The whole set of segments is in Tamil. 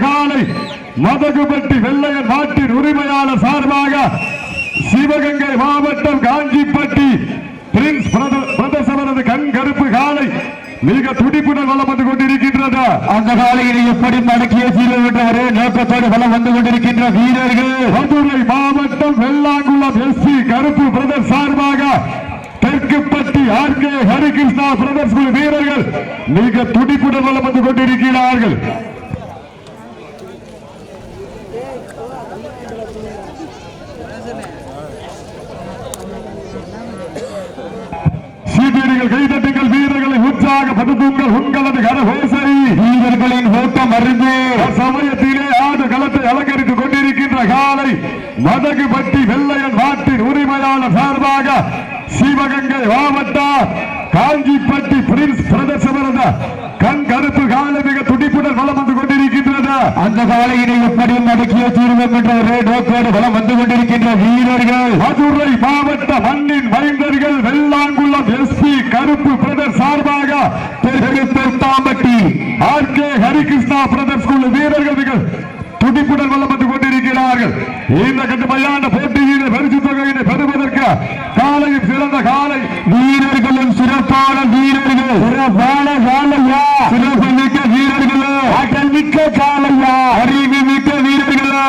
காலை மதகுபட்டி வெள்ளையன் நாட்டின் உரிமையாளர் சார்பாக சிவகங்கை மாவட்டம் காஞ்சிப்பட்டி பிரின்ஸ் பிரத- பிரதேசவரது கண் கருப்பு காலை மிக துடிப்புடன் வளம் வந்து கொண்டிருக்கின்றது. அந்த காலையில் எப்படி மடக்கிய ஒரே நோக்கத்தோடு பலம் வந்து கொண்டிருக்கின்ற வீரர்கள். மதுரை மாவட்டம் வெள்ளாங்குளம் எஸ்பி கருப்பு பிரதர் சார்பாக Therkuppatti R K Harikrishna brothers வீரர்கள் மிக துடிப்புடன் வளம் வந்து கொண்டிருக்கிறார்கள் சீட்டியடிகள் கைதட்டுங்கள் வீரர்களை உற்சாகப்படுத்துங்கள் உங்களது கரகோசரி வீரர்களின் ஓட்டம் அருந்து சமயத்திலே ஆடு களத்தை அலங்கரித்துக் கொண்டிருக்கின்ற காலை மதகுபட்டி வெள்ளையன் நாட்டின் உரிமையாளர் சார்பாக சிவகங்கை மாவட்ட காஞ்சிப்பட்டி பிரின்ஸ் பிரதேசவரத கண் கருப்பு காலை மிக துடிப்புடன் வளம் வந்து கொண்டிருக்கின்றது அந்த காலையினை எப்படி மடக்கிய தீர்வம் என்ற ஒரே நோக்கோடு பலம் வந்து கொண்டிருக்கின்ற வீரர்கள். மதுரை மாவட்ட மண்ணின் மைந்தர்கள் வெள்ளாங்குளம் எஸ்பி கருப்பு பிரதர் சார்பாக Thampatti R K Harikrishna brothers குழு வீரர்கள் துடிப்புடன் வளம் வந்து கொண்டிருக்கிறார்கள். இந்த கட்டுமையான போட்டியினை பரிசு தொகையினை பெறுவதற்கு காலையும் சிறந்த காலை வீரர்களும் சிறப்பான வீரர்கள். சிறப்பான காலையா சிறப்பு மிக்க வீரர்கள். ஆற்றல் மிக்க காலையா அறிவு மிக்க வீரர்களா.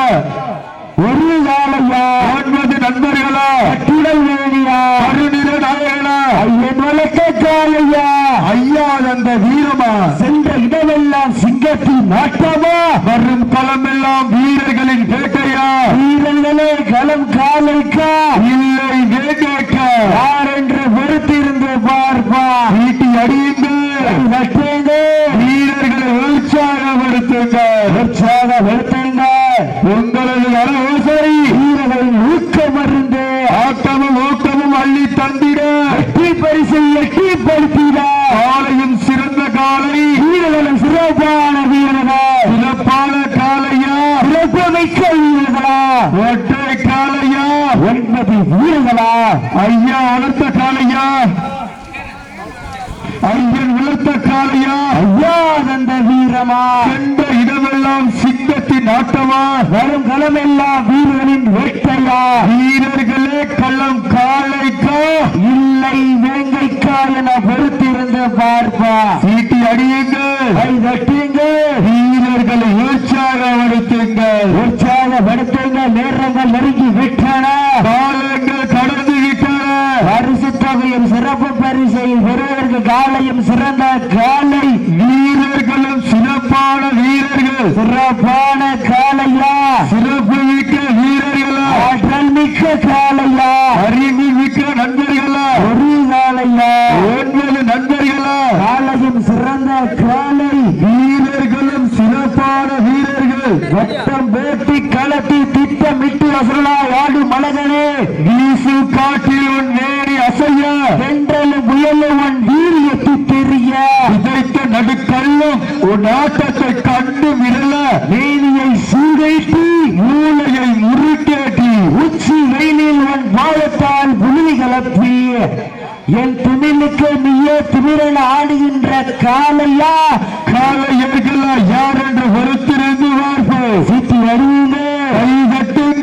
ஒரு காலையா ஒன்பது நண்பர்களா கட்டுடல் வேணியா கருநிற நாயகனா ஐயன் வழக்க காலையா ஐயா அந்த வீரமா சென்ற இடமெல்லாம் சிங்கத்தின் நாட்டமா வரும் களமெல்லாம் வீரர்களின் வேட்டையா வீரர்களே களம் காலைக்கா இல்லை வேட்டைக்கா யார் என்று வெறுத்திருந்து பார்ப்பா வீட்டி அடியுங்கள் நட்டேங்க வீரர்களை உற்சாகப்படுத்துங்கள் உற்சாகப்படுத்துங்க உங்களது நலவோசரி வீரர்களின் ஊக்கம் அருந்து ஆட்டமும் ஓட்டமும் அள்ளி தந்திட வெற்றி பரிசை எட்டிப்படுத்திட காலையும் சிறந்த காலை வீரர்களும் சிறப்பான வீரர்கள். சிறப்பான காலையா சிறப்புமிக்க வீரர்களா. ஒற்றை காலையா ஒன்பது வீரர்களா. ஐயா வளர்த்த காலையா ஐயன் வளர்த்த காலையா ஐயா தந்த வீரமா. எந்த இடமெல்லாம் சிங்கத்தின் ஆட்டமா. வரும் களமெல்லாம் வீரர்களின் வேட்டையா வீரர்களே களம் காலைக்கா இல்லை வேங்கைக்கா என பொறுத்திருந்து பார்ப்பா. சீட்டி அடியுங்கள் கை தட்டுங்க. வீரர்களை உற்சாகப்படுத்துங்கள் உற்சாகப்படுத்துங்க. நேரங்கள் நெருங்கி விட்டன. காலங்கள் கடந்து விட்டன. பரிசு தொகையும் சிறப்பு பரிசை பெறுவதற்கு காலையும் சிறந்த காலை. வீரர்களும் சிறப்பான வீரர்கள். சிறப்பான காலையா? சிறப்பு மிக்க வீரர்களா? ஆற்றல் மிக்க காலையா அறிவு மிக்க நண்பர்களா ஒரு காலையா ஒன்பது நண்பர்களா காலையும் சிறந்த காலை வீரர்களும் சிறப்பான வீரர்கள் வட்டம் பேட்டி களத்தி அசுரலா ஆடு மலகனே வீசு காட்டில் உன் நேரி அசைய. தென்றலும் புயலும் உன் வீரியத்து தெரிய. விதைத்த நடுக்கல்லும் உன் ஆட்டத்தை கண்டு விரல. நீதியை சூடைட்டி மூளையை முறுக்கேட்டி உச்சி வெயிலில் உன் வாழத்தால் புழுதி கலப்பி. என் துணிலுக்கு நீயே திமிரன் ஆடுகின்ற காலையா காலை எருக்கலாம் யார் என்று பொறுத்திருந்து பார்ப்போம் சித்தி அறியுங்க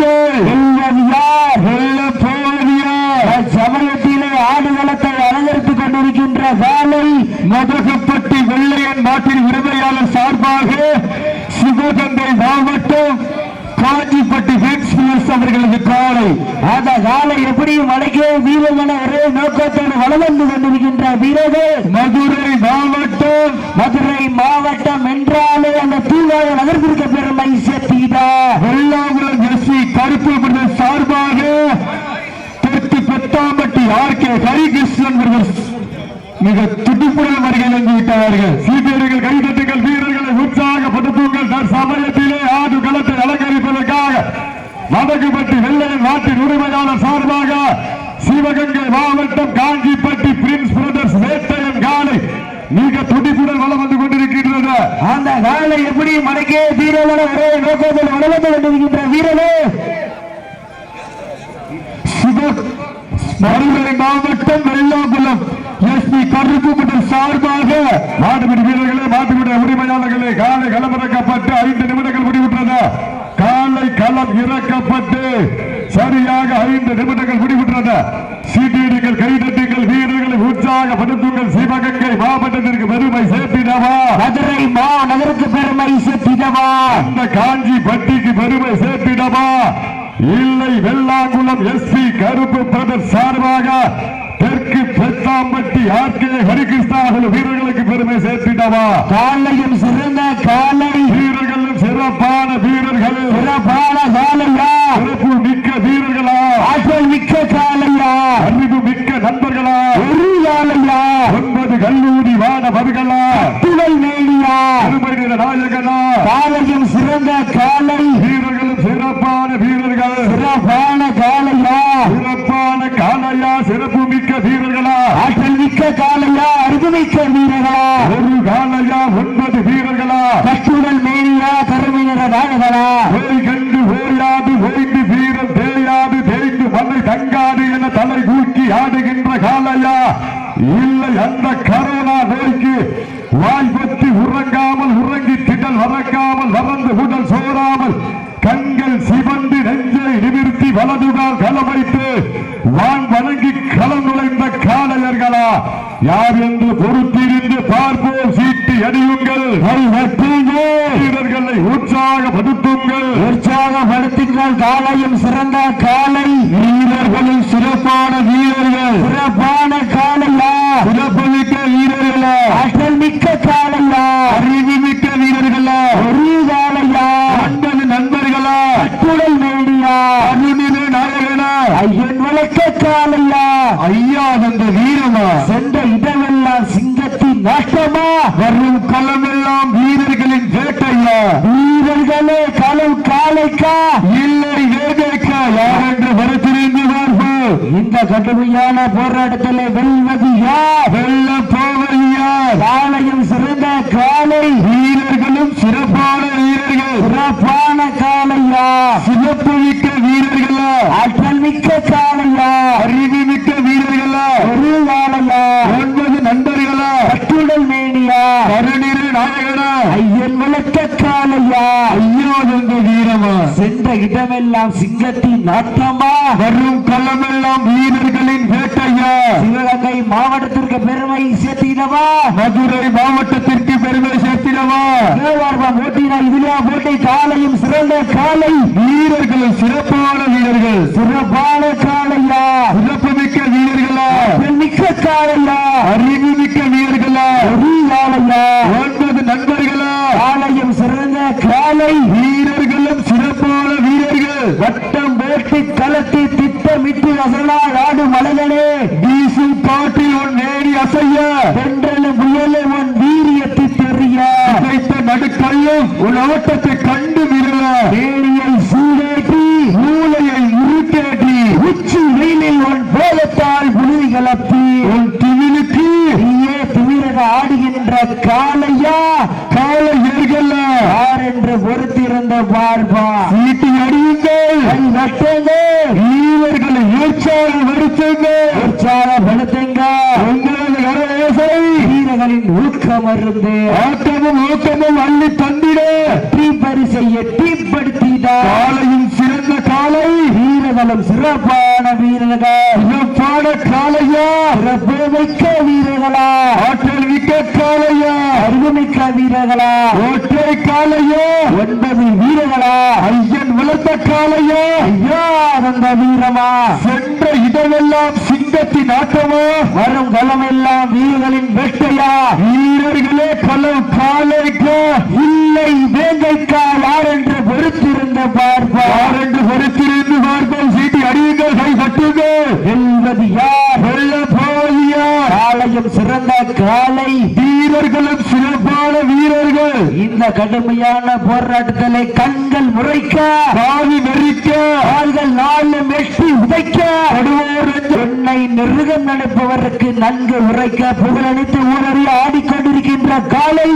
வெல்வது யார் வெல்ல போவது யார் சமயத்திலே ஆடுகளத்தை அலங்கரித்துக் கொண்டிருக்கின்ற காலை மதகப்பட்டி வெள்ளையன் நாட்டின் உரிமையாளர் சார்பாக சிவகங்கை மாவட்டம் காஞ்சிப்பட்டி அவர்களது காலை. அந்த காலை எப்படியும் அடைக்க வீரமான ஒரே நோக்கத்தோடு வளம் வந்து கொண்டிருக்கின்ற வீரர்கள். மதுரை மாவட்டம். மதுரை மாவட்டம் என்றாலே அந்த தூவாக நகர்ந்திருக்க பெருமை சேர்த்தீதா வெள்ளாங்குளம் எஸ்சி கருப்பு சார்பாக தெற்கு பெத்தாம்பட்டி ஆர் கே ஹரிகிருஷ்ணன் மிக துடிப்புடன் வருகை வந்து விட்டார்கள். சீட்டியர்கள் கைதட்டுங்கள் வீரர்களை உற்சாகப்படுத்துங்கள். தற்சமயத்திலே ஆடு களத்தை அலங்கரிப்பதற்காக மதகுபட்டி வெள்ளையன் நாட்டின் உரிமையாளர் சார்பாக சிவகங்கை மாவட்டம் காஞ்சிப்பட்டி பிரின்ஸ் பிரதர்ஸ் வேட்டையன் காலை மிக துடிப்புடன் வளம் வந்து கொண்டிருக்கின்றது. அந்த காலை எப்படி மடக்கே தீரவன ஒரே நோக்கத்தில் வளம் வந்து கொண்டிருக்கின்ற வீரனே மதுரை மாவட்டம் வெள்ளாங்குளம். எஸ்பி கருப்பு மற்றும் சார்பாக மாட்டுப்பிடி வீரர்களே மாட்டுப்பிடி உரிமையாளர் பார்வையாளர்களே காலை களம் இறக்கப்பட்டு ஐந்து நிமிடங்கள் முடிவுற்றது. காலை களம் இறக்கப்பட்டு சரியாக ஐந்து நிமிடங்கள் முடிவுற்றது. சீட்டீடுங்கள் கைதட்டுங்கள் வீரர்களை உற்சாகப்படுத்துங்கள். சிவகங்கை மாவட்டத்திற்கு பெருமை சேர்த்திடவா? மதுரை மா நகருக்கு பெருமை சேர்த்திடவா? அந்த காஞ்சி பட்டிக்கு பெருமை சேர்த்திடவா? இல்லை வெள்ளாங்குளம் எஸ்பி கருப்பு பிரதர் சார்பாக தெற்கு பெத்தாம்பட்டி ஆர்கே ஹரிகிருஷ்ணா வீரர்களுக்கு பெருமை சேர்த்திடவா காலையும் சிறந்த காலை. வீரர்களும் சிறப்பான வீரர்கள். சிறப்பான காலையா? சிறப்பு மிக்க வீரர்களா? ஆற்றல் மிக்க காலையா? அறிவு மிக்க நண்பர்களா? ஒரு காலையா? ஒன்பது கல்லூரி மாணவர்களா? துணை மேலியா பெருமை நாயகனா? காலையும் சிறந்த காலை. வீரர்களும் சிறப்பான வீரர்கள். சிறப்பான காலையா சிறப்பான காலையா சிறப்பு மிக்க வீரர்களா. ஆற்றல் மிக்க காலையா அறிவுமிக்க வீரர்களா. ஒரு காலையா ஒன்பது வீரர்களா. கட்டுடல் மேலியா கருமையினர நாடுகளா ஓய் கண்டு ஓயாது ஓய்ந்து வீரர் தேயாது தேய்ந்து மண்ணை தங்காது என தலை தூக்கி ஆடுகின்ற காலையா இல்லை யார் என்று பொறுத்திருந்து பார்ப்போம் சீட்டி அடியுங்கள் வீரர்களை உற்சாகப்படுத்துங்கள். உற்சாகப்படுத்துங்கள் காலையும் சிறந்த காலை. வீரர்களும் சிறப்பான வீரர்கள். சிறப்பான காலையா? சிறப்புமிக்க வீரர்களா? ஆற்றல் மிக்க காலையா? அறிவு மிக்க வீரர்களா? ஒரு காலையா? ஒன்பது நண்பர்களா? கட்டுடல் மேலியா அருணிலே நாயகனா? ஐயன் வழக்க ஐயா வீரமா சென்ற இடமெல்லாம் சிங்கத்தின் நாட்டமா? வரும் களமெல்லாம் வீரர்களின் வேட்டையா? வீரர்களே களம் காலைக்கா? இல்லை வேட்டைக்கா யார் என்று வருத்திருந்து பார்ப்போம் இந்த கடுமையான போராட்டத்திலே வெல்வது யார்? வெல்ல போவது யார்? காலையும் சிறந்த காலை. வீரர்களும் சிறப்பான வீரர்கள். சிறப்பான காலையா? சிறப்பு மிக்க வீரர்களா? ஆற்றல் மிக்க காலையா அறிவு மிக்க வீரர்களா ஒரு காலையா ஒன்பது நண்பர்களா கட்டுடல் மேனியா கருணிரு நாயகனா ஐயன் விளக்க காலையா ஐயா என்ற வீரமா. சென்ற இடமெல்லாம் சிங்கத்தின் நாட்டமா வரும் களமெல்லாம் வீரர்களின் வேட்டையா? சிவகங்கை மாவட்டத்திற்கு பெருமை சேர்த்திடவா? மதுரை மாவட்டத்திற்கு பெருமை சேர்த்திடவா? ஓட்டினா இதுலயா போட்டி காலையும் சிறந்த காலை. வீரர்களும் சிறப்பான வீரர்கள். சிறப்பான காலையா? சிறப்பு மிக்க வீரர்களா? மிக்க காலையா? அறிவு மிக்க வீரர்களா ஒரு காலையா ஒன்பது நண்பர்களா காலையும் சிறந்த காலை வீரர்களும் சிறப்பான வீரர்கள். வட்டம் வேட்டி கலத்தி திட்டமிட்டு அசலால் ஆடும் மலைகளே வீசும் பாட்டில் உன் நேடி அசைய வென்றலும் புயலே உன் வீரியத்தை தெரிய. அசைத்த நடுக்கல்லும் உன் ஓட்டத்தை கண்டு விழ வேலியை சூடேற்றி மூளையை உருட்டேற்றி உச்சி வெயிலில் உன் போலத்தால் புலி கலப்பி. உன் திவிலுக்கு நீயே திமிரக ஆடுகின்ற காலையா கால எர்கள யார் என்று பொறுத்திருந்த பார்ப்பா சீட்டி அடியுங்கள் கை நட்டுங்க வீரர்களை உற்சாகம் வருத்துங்கள் உற்சாகப்படுத்துங்க உங்களது கரவேசை வீரர்களின் ஊக்கம் அருந்து ஆட்டமும் ஓட்டமும் அள்ளி தந்திட. வெற்றி பரிசை எட்டிப்படுத்தினார் காலையும் சிறந்த காலை வீரர்களும் சிறப்பான வீரர்கள். சிறப்பான காலையா சிறப்பு மிக்க வீரர்களா. ஆற்றல் மிக்க காலையா அறிவுமிக்க வீரர்களா. ஒற்றை காலையா ஒன்பது வீரர்களா. ஐயன் வளர்த்த காலையா ஐயா அந்த வீரமா. சென்ற இடமெல்லாம் சிங்கத்தின் ஆட்டமா வரும் களமெல்லாம் வீரர்களின் வெட்டையா வீரர்களே களம் காலைக்கு இல்லை வேங்கைக்கால் யார் என்று பொறுத்திருந்த பார்ப்பா யார் என்று பொறுத்திருந்து பார்ப்போம்? சீட்டி அடியுங்கள் கை கட்டுங்கள் என்பது யார்? வெள்ள போலியா? காலையும் சிறந்த காலை வீரர்களும் சிறப்பான வீரர்கள். இந்த கடுமையான போராட்டத்திலே கண்கள் முறைக்க காவி நெறிக்க கால்கள் நாளும் மெட்டி உதைக்க படுவோர் பெண்ணை நிருகம் நடப்பவருக்கு நன்கு உரைக்க புகழளித்து ஊரறி ஆடிக்கொண்டிருக்கின்ற காலை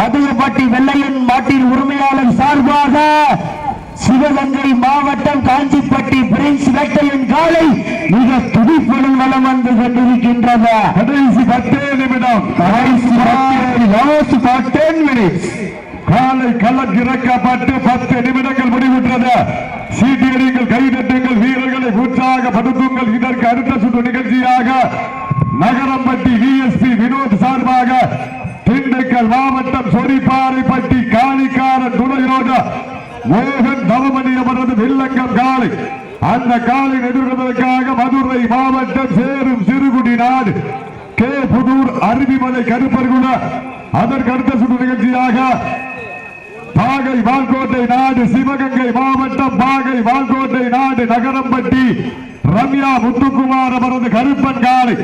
மதுகப்பட்டி வெள்ளையன் மாட்டின் உரிமையாளர் சார்பாக சிவகங்கை மாவட்டம் காஞ்சிப்பட்டி பிரின்ஸ் வெட்டையன் காலை மிக துடிப்புடன் வலம் வந்து கொண்டிருக்கின்றது கடைசி பத்தே நிமிடம். கடைசி பத்தே டென் மினிட்ஸ் காலை களம் இறக்கப்பட்டு பத்து நிமிடங்கள் முடிவுற்றது. சீட்டியடிங்கள் கைதட்டுங்கள் வீரர்களை உற்சாகப்படுத்துங்கள் இதற்கு அடுத்த சுற்று நிகழ்ச்சியாக நகரம்பட்டி விஎஸ்பி வினோத் சார்பாக திண்டுக்கல் மாவட்டம் சொரிப்பாறைப்பட்டி காணிக்கார துணையோடு மோகன் தவமணி அவரது வில்லங்கம் காலை அந்த காலை எதிர்கொள்வதற்காக மதுரை மாவட்டம் சேரும் சிறுகுடி நாடு. கே புதூர் அருவிமலை கருப்பர்குல அதற்கு அடுத்த சுற்று நிகழ்ச்சியாக பாகை வால்கோட்டை நாடு சிவகங்கை மாவட்டம் பாகை வால்கோட்டை நாடு நகரம்பட்டி ரம்யா முத்துக்குமார் அவரது கருப்பன் காலை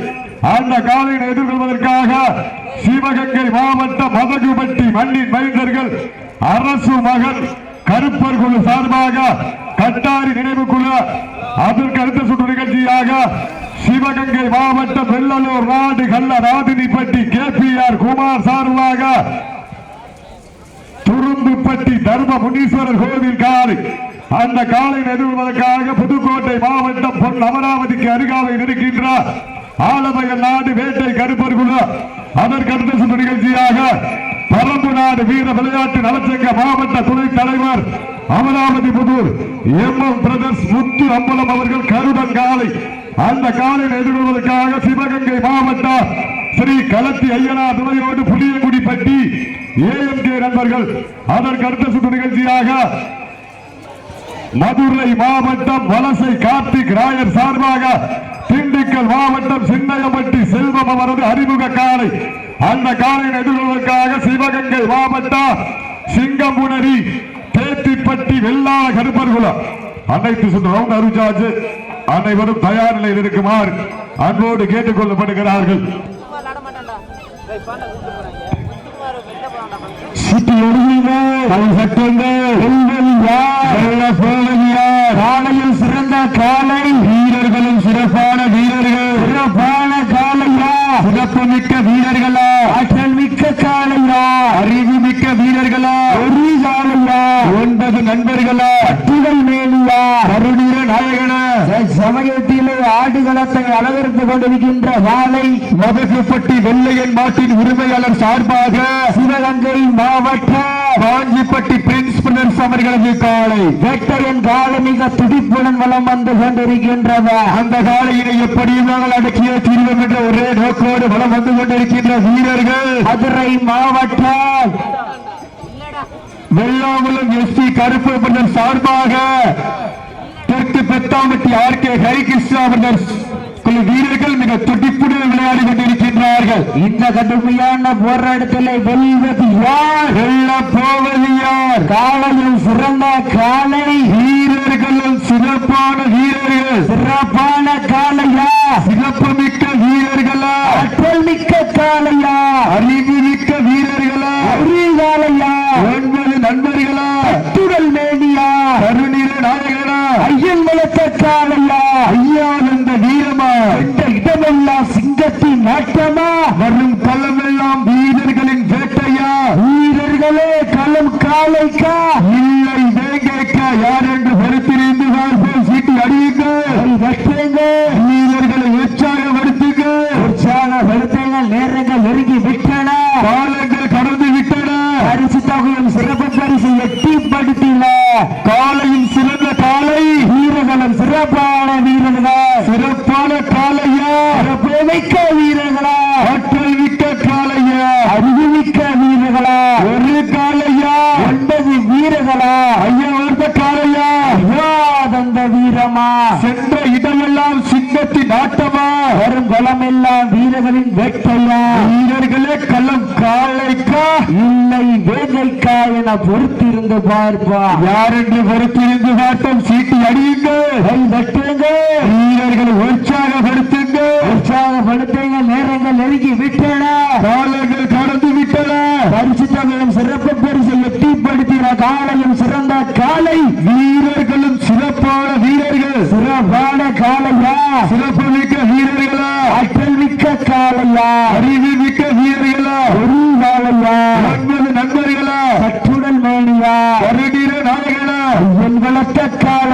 அந்த காலையை எதிர்கொள்வதற்காக சிவகங்கை மாவட்டம் மதகுபட்டி மண்ணின் மைந்தர்கள் அரசு மகன் கருப்பர் குழு சார்பாக கட்டாரி நினைவு குழு அதற்கு அடுத்த சுற்று நிகழ்ச்சியாக சிவகங்கை மாவட்டம் வெள்ளலூர் நாடு கள்ள Radhinipatti K P R Kumar சார்பாக துரும்புப்பட்டி தர்ம முனீஸ்வரர் கோவில் காலை. அந்த காலை எதிர்வதற்காக புதுக்கோட்டை மாவட்டம் பொன் அமராவதிக்கு அருகாமையில் இருக்கின்ற ஆலமயல் நாடு வேட்டை கருப்பர்குழு அதற்கடுத்த நிகழ்ச்சியாக பரம்பு நாடு வீர விளையாட்டு நலச்சங்க மாவட்ட துணைத் தலைவர் Amaravathi Pudur M. M. Brothers Muthu Ambalam அவர்கள் கருடன் காலை. அந்த காலை எதிர்கொள்வதற்காக சிவகங்கை மாவட்டம் ஸ்ரீ களத்தி ஐயனா துணையோடு புளியங்குடிப்பட்டி ஏஎம்கே நண்பர்கள் அதற்கு அடுத்த சுற்று நிகழ்ச்சியாக மதுரை மாவட்டம் வலசை கார்த்திக் ராயர் சார்பாக திண்டுக்கல் மாவட்டம் சின்னையம்பட்டி செல்வம் அவரது அறிமுக காலை. அந்த காலையை எதிர்கொள்வதற்காக சிவகங்கை மாவட்டம் சிங்கம்புணரி தேத்திப்பட்டி வெள்ளாள கருப்பர்குளம். அனைத்து சுற்று அருஜாஜ் அனைவரும் தயார் நிலையில் இருக்குமாறு அன்போடு கேட்டுக் கொள்ளப்படுகிறார்கள் ஃபங்க்ஷன் சுற்றி எழுதிங்க கை சட்டங்க காலையில் சிறந்த காலை. வீரர்களும் சிறப்பான வீரர்கள். சிறப்பான காலையா? சிறப்பு மிக்க வீரர்களா? ஆற்றல் மிக்க காலையா? அறிவு மிக்க வீரர்களா? ஒரு காலையா ஒன்பது நண்பர்களா? அட்டுகள் மேலியா? கருணீர நாயகனா? சமயத்திலே ஆடுகளத்தை அலங்கரித்துக் கொண்டிருக்கின்ற வாழை மதகுப்பட்டி வெள்ளையன் மாட்டின் உரிமையாளர் சார்பாக சிவகங்கை மாவட்ட வாஞ்சிப்பட்டி பிரின்ஸ் அவர்களது காலை வேட்டையன் காலை மிக துடிப்புடன் வலம் வந்து கொண்டிருக்கின்றது அந்த காலையினை எப்படியும் நாங்கள் அடக்கிய தீர்வோம் என்ற ஒரே நோக்கோடு வலம் வந்து கொண்டிருக்கின்ற வீரர்கள்? மதுரை மாவட்டம் வெள்ளாங்குளம் எஸ்பி கருப்பு பிரதர் சார்பாக தெற்கு பெத்தாம்பட்டி ஆர் கே ஹரிகிருஷ்ணா குழு வீரர்கள் மிக துடிப்புடன் விளையாடி கொண்டிருக்கின்றார்கள். இந்த கடுமையான போராட்டத்தில் வெல்வது யார்? வெல்ல போவது யார்? காலையில் சிறந்த காலை. வீரர்களும் சிறப்பான வீரர்கள். சிறப்பான காலையா? சிறப்பு மிக்க வீரர்களா? ஆற்றல் மிக்க காலையா? அறிவு மிக்க வீரர்களா? அறிவாலையா? ஒன்பது நண்பர்களா அத்துடல் மேனியா கருணீர நாயகனா ஐயன் வளர்த்த ஐயா வந்த வீரமா? இந்த இடமெல்லாம் சிங்கத்தின் நாட்டமா வரும் களமெல்லாம் வீரர்களின் வேட்டையா? வீரர்களே களம் காலைக்கா? இல்லை வேங்கைக்கா யார் என்று பொறுத்திருந்து சீட்டி அடியுங்கள் வெட்டுங்க வீரர்களை உற்சாகப்படுத்துங்க உற்சாகப்படுத்துங்க நேரங்கள் நெருங்கி விட்டன காலங்கள் கடந்து விட்டன பரிசு தொகையும் சிறப்பு பரிசு எட்டிப்படுத்தின காலையும் சிறந்த காலை வீரர்களும் சிறப்பான வீரர்கள் சிறப்பான காலையா சிறப்பு மிக்க வீரர்களா ஆற்றல் மிக்க காலையா அறிவு மிக்க வீரர்களா ஒரு காலையா ஒன்பது வீரர்களா ஐயா ஒருத்த காலையா ஐயா தந்த வீரமா சென்ற இடமெல்லாம் சிங்கத்தின் ஆட்டமா வரும் களமெல்லாம் வீரர்களின் வேட்டையா வீரர்களே களம் காலைக்கா இல்லை வேலைக்கா என பொறுத்திருந்து பார்ப்பா. யார் என்று பொறுத்திருந்து பார்ப்போம்? சீட்டி அடியுங்கள் வெட்டுங்க. வீரர்களை உற்சாகப்படுத்துங்க. உற்சாகப்படுத்துங்க. நேரங்கள் நெருங்கி விட்டன. காலங்கள் கடந்து விட்டன. பரிசு தொகையும் சிறப்பு பரிசை எட்டிப்படுத்தின காலையும் சிறந்த காலை. வீரர்களும் சிறப்பான வீரர்கள். சிறப்பான காலையா? சிறப்பு மிக்க வீரர்களா? ஆற்றல் மிக்க காலையா? அறிவு மிக்க வீரர்களா? ஒரு காலையா?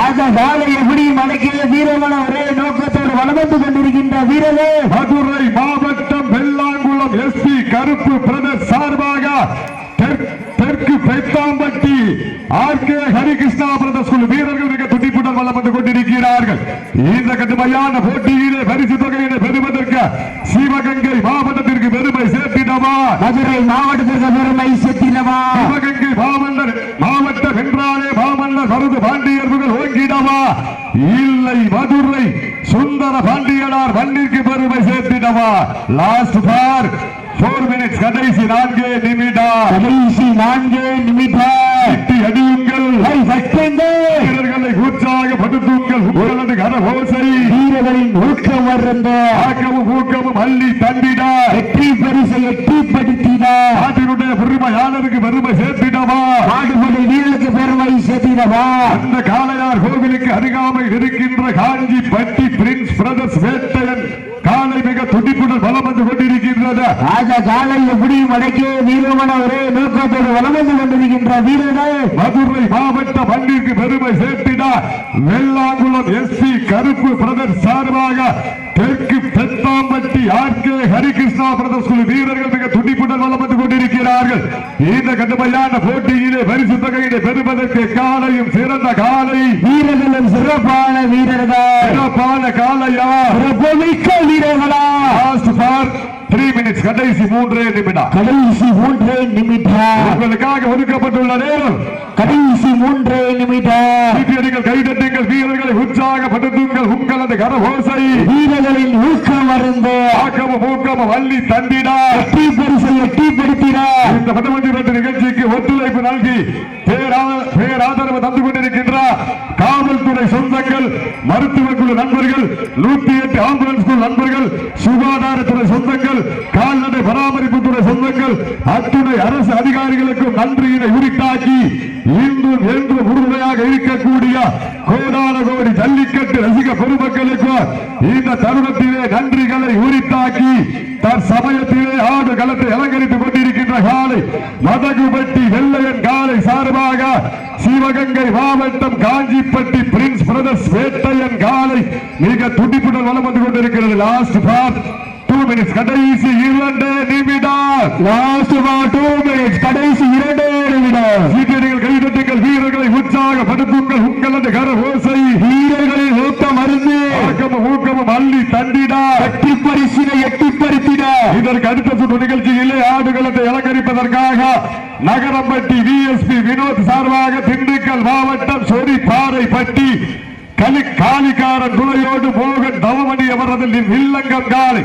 அந்த காலை எப்படி மடக்கிய வீரமன ஒரே நோக்கத்தோடு வலம் வந்து கொண்டிருக்கின்ற வீரர்கள் மதுரை மாவட்டம் வெள்ளாங்குளம் எஸ்பி கருப்பு பிரதர்ஸ் சார்பாக தெற்- தெற்கு Pethampatti R K Harikrishna brothers குழு வீரர்கள் மிக துடிப்புடன் வந்து கொண்டிருக்கிறார்கள். இந்த கடுமையான போட்டியிலே பரிசு தொகையினை பெறுவதற்கு சிவகங்கை மாவட்டத்திற்கு பெருமை சேர்த்திடவா? மதுரை மாவட்டத்திற்கு பெருமை சேர்த்தினவா சிவகங்கை மாமல்லர் இல்லை மதுரை சுந்தர பாண்டியனார் மண்ணிற்கு பெருமை சேர்த்திடவா. லாஸ்ட் பார் போர் மினிட்ஸ் கடைசி நான்கே நிமிடம். கடைசி நான்கு நிமிடம். எட்டி அடியுங்கள். வீரர்களை உற்சாகப்படுத்துங்கள் உங்களது கரகோசை வீரர்களின் ஊக்கம் வருந்த. ஆக்கமும் ஊக்கமும் அள்ளி தண்டிட வெற்றி பரிசை எட்டிப்படுத்தினார் நாட்டினுடைய பெருமையாளருக்கு பெருமை சேர்த்திடவா. நாடுபடி வீரர்களுக்கு பெருமை அந்த காளையார் கோவிலுக்கு அருகாமையில் இருக்கின்ற காஞ்சி பட்டி பிரின்ஸ் பிரதர்ஸ் வேட்டையன். காலை மிக துடிப்புடன் வலம் வந்து கொண்டிருக்கின்றது ராஜா காலை எப்படி மடக்கிய வீரமன ஒரே நோக்கத்தோடு கொண்டிருக்கின்ற வீரர்கள் மதுரை மாவட்ட மண்ணிற்கு பெருமை சேர்த்திட வெள்ளாங்குளம் எஸ்பி கருப்பு பிரதர் சார்பாக தெற்கு Pethampatti R K Harikrishna brothers குழு வீரர்கள் மிக துடிப்புடன் வலம் வந்து கொண்டிருக்கிறார்கள். இந்த கடுமையான போட்டியிலே பரிசு பெறுவதற்கு காலையும் சிறந்த காலை. வீரர்களும் சிறப்பான வீரர்கள். சிறப்பான காலையா? வீரர்களா? ஃபார் த்ரீ மினிட்ஸ் கடைசி மூன்றே நிமிடம். கடைசி மூன்றே நிமிடம். உங்களுக்காக ஒதுக்கப்பட்டுள்ள நேரம். கடைசி மூன்றே நிமிடம். சீட்டியடிகள் கைதட்டுங்கள் வீரர்களை உற்சாகப்படுத்துங்கள் உங்களது கரகோசை. வீரர்களின் ஊக்கம் அருந்து. ஆக்கமும் ஊக்கமும் வள்ளி தண்டிடா வெற்றி பரிசை எட்டிப்படுத்தினார் இந்த பட்டமன்ற பேட்டு நிகழ்ச்சிக்கு ஒத்துழைப்பு நல்கி பேரா- பேராதரவு தந்து கொண்டிருக்கின்ற காவல்துறை சொந்தங்கள் மருத்துவ குழு நண்பர்கள் நூத்தி எட்டு ஆம்புலன்ஸ் குழு நண்பர்கள் சுகாதாரத்துறை சொந்தங்கள் கால்நடை பராமரிப்பு துறை சொந்தங்கள் அத்துணை அரசு அதிகாரிகளுக்கும் நன்றியினை உரித்தாக்கி இன்றும் என்றும் உறுதுணையாக இருக்கக்கூடிய கோடான கோடி ஜல்லிக்கட்டு ரசிக பெருமக்களுக்கு இந்த தருணத்திலே நன்றிகளை உரித்தாக்கி தற்சமயத்திலே ஆடு களத்தை அலங்கரித்துக் கொண்டிருக்கின்ற காலை மதகுபட்டி வெள்ளையன் காலை சார்பாக சிவகங்கை மாவட்டம் காஞ்சிப்பட்டி பிரின்ஸ் பிரதர்ஸ் வேட்டையன் காலை மிக துடிப்புடன் வளம் வந்து கொண்டிருக்கிறது. லாஸ்ட் பார் டூ மினிட்ஸ் கடைசி இரண்டு நிமிடம். லாஸ்ட் டூ மினிட்ஸ் கடைசி இரண்டு நிமிடம். சீட்டியடிகள் கைதட்டுங்கள் வீரர்களை உற்சாகப்படுத்துங்கள். உங்கள் அந்த கர ஓசை வீரர்களின் ஊக்கம் அருந்து. ஆக்கமும் ஊக்கமும் அள்ளி தண்டிடா வெற்றி பரிசினை பறித்திட இதற்கு அடுத்த சுற்று நிகழ்ச்சியிலே ஆடுகளத்தை இலங்கரிப்பதற்காக நகரம்பட்டி விஎஸ்பி வினோத் சார்பாக திண்டுக்கல் மாவட்டம் சொரி பாறைப்பட்டி கலி காலிக்காரன் துளையோடு போக தவமணி அவரது வில்லங்கம் காலை.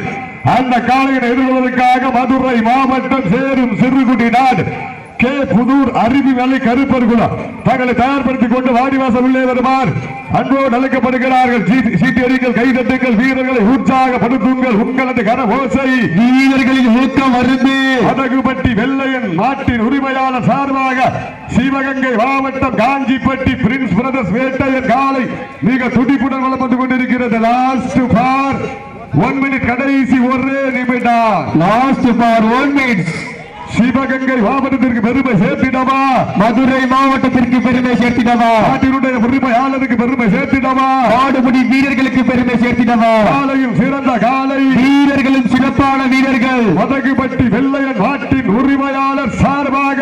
அந்த காலையை எதிர்கொள்வதற்காக மதுரை மாவட்டம் சேரும் சிறுகுடி நாடு. கே. புதூர் அருவி மலை கருப்பர்குளம். தங்களை தயார்படுத்திக் கொண்டு வாடிவாசல் உள்ளே வருமாறு அன்போடு அழைக்கப்படுகிறார்கள். சீட்டி- சீட்டியடிகள் கைதட்டுங்கள் வீரர்களை உற்சாகப்படுத்துங்கள். உங்களது கர ஓசை. வீரர்களின் ஊக்கம் அருந்து அடகுபட்டி வெள்ளையன் நாட்டின் உரிமையாளர் சார்பாக சிவகங்கை மாவட்டம் காஞ்சிப்பட்டி பிரின்ஸ் பிரதர்ஸ் வேட்டையன் காலை மிக துடிப்புடன் வலம் வந்து கொண்டிருக்கிறது. லாஸ்ட் பார் ஒன் மினிட் கடைசி ஒரே நிமிடம். Last for one minutes Sivaganga மாவட்டத்திற்கு பெருமை சேர்த்திடவா? மதுரை மாவட்டத்திற்கு பெருமை சேர்த்திடவா? நாட்டினுடைய உரிமையாளருக்கு பெருமை சேர்த்திடவா? ஆடுபடி வீரர்களுக்கு பெருமை சேர்த்திடவா? காலையும் சிறந்த காலை. வீரர்களும் சிறப்பான வீரர்கள். மதகுபட்டி வெள்ளையன் நாட்டின் உரிமையாளர் சார்பாக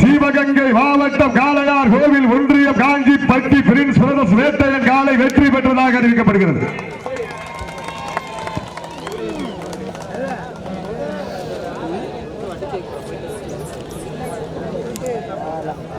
சிவகங்கை மாவட்டம் காளையார் கோவில் ஒன்றியம் காஞ்சிப்பட்டி பிரின்ஸ் பிரதர்ஸ் வேட்டையன் காலை வெற்றி பெற்றதாக அறிவிக்கப்படுகிறது.